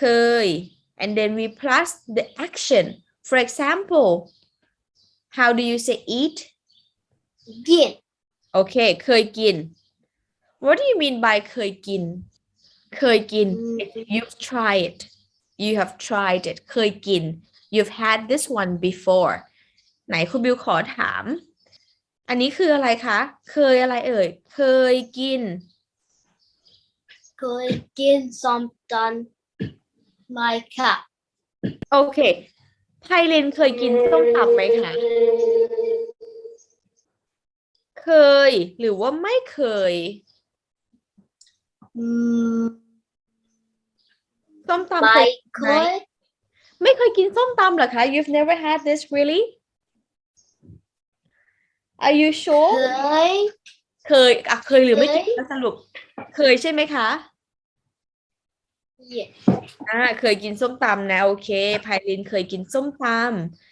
เคย and then we plus the action for example how do you say eat กิน โอเค เคยกิน what do you mean by เคยกิน เคยกิน you've tried it you have tried it เคยกิน you've had this one before ไหนคุณบิวขอถาม อันนี้คืออะไรคะ เคยอะไรเอ่ย เคยกิน เคยกินส้มตำ ไหมค่ะโอเค ไพลินเคยกินส้มตำไหมคะ เคย หรือว่าไม่เคย อืมส้มตำไม่เคยเคยไม่เคยกินส้มตำเหรอคะ You've never had this really Are you เค sure ยเคยอะเคยหรือไม่เคยกินสรุป เคยใช่ไหมคะ Yes อ่าเคยกินส้มตำนะ โอเคไพลินเคยกินส้มตำ